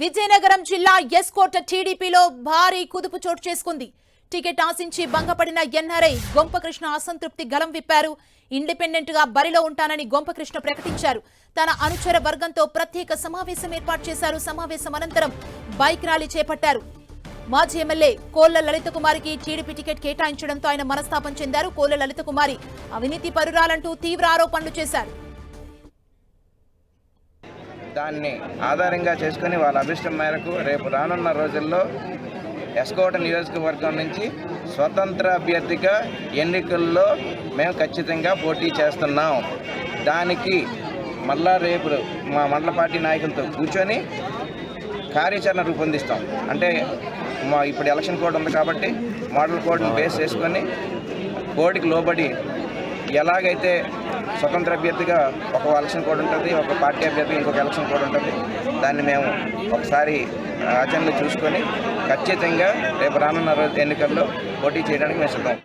విజయనగరం జిల్లా ఎస్కోట టీడీపీలో భారీ కుదుపు చోటు చేసుకుంది. టికెట్ ఆశించి భంగపడిన ఎన్ఆర్ఐ గొంపకృష్ణ అసంతృప్తి గలం విప్పారు. ఇండిపెండెంట్గా బరిలో ఉంటానని గొంపకృష్ణ ప్రకటించారు. తన అనుచర వర్గంతో ప్రత్యేక సమావేశం ఏర్పాటు చేశారు. సమావేశం అనంతరం బైక్ ర్యాలీ చేపట్టారు. మాజీ ఎమ్మెల్యే కోళ్ళ లలిత కుమారికి టీడీపీ టికెట్ కేటాయించడంతో ఆయన మనస్తాపం చెందారు. కోళ్ళ లలిత కుమారి అవినీతి పరురాలంటూ తీవ్ర ఆరోపణలు చేశారు. దాన్ని ఆధారంగా చేసుకొని వాళ్ళ అభిష్టం మేరకు రేపు రానున్న రోజుల్లో ఎస్కోట నియోజకవర్గం నుంచి స్వతంత్ర అభ్యర్థిగా ఎన్నికల్లో మేము ఖచ్చితంగా పోటీ చేస్తున్నాం. దానికి మళ్ళా రేపు మా మండల పార్టీ నాయకులతో కూర్చొని కార్యాచరణ రూపొందిస్తాం. అంటే మా ఇప్పుడు ఎలక్షన్ కోడ్ ఉంది కాబట్టి మోడల్ కోడ్ని బేస్ చేసుకొని కోడ్కి లోబడి ఎలాగైతే స్వతంత్ర అభ్యర్థిగా ఒక ఎలక్షన్ కూడా ఉంటుంది ఒక పార్టీ అభ్యర్థిగా ఇంకొక ఎలక్షన్ కూడా ఉంటుంది. దాన్ని మేము ఒకసారి ఆచరణలో చూసుకొని ఖచ్చితంగా రేపు రానున్న రోజు ఎన్నికల్లో పోటీ చేయడానికి మేము సిద్ధం.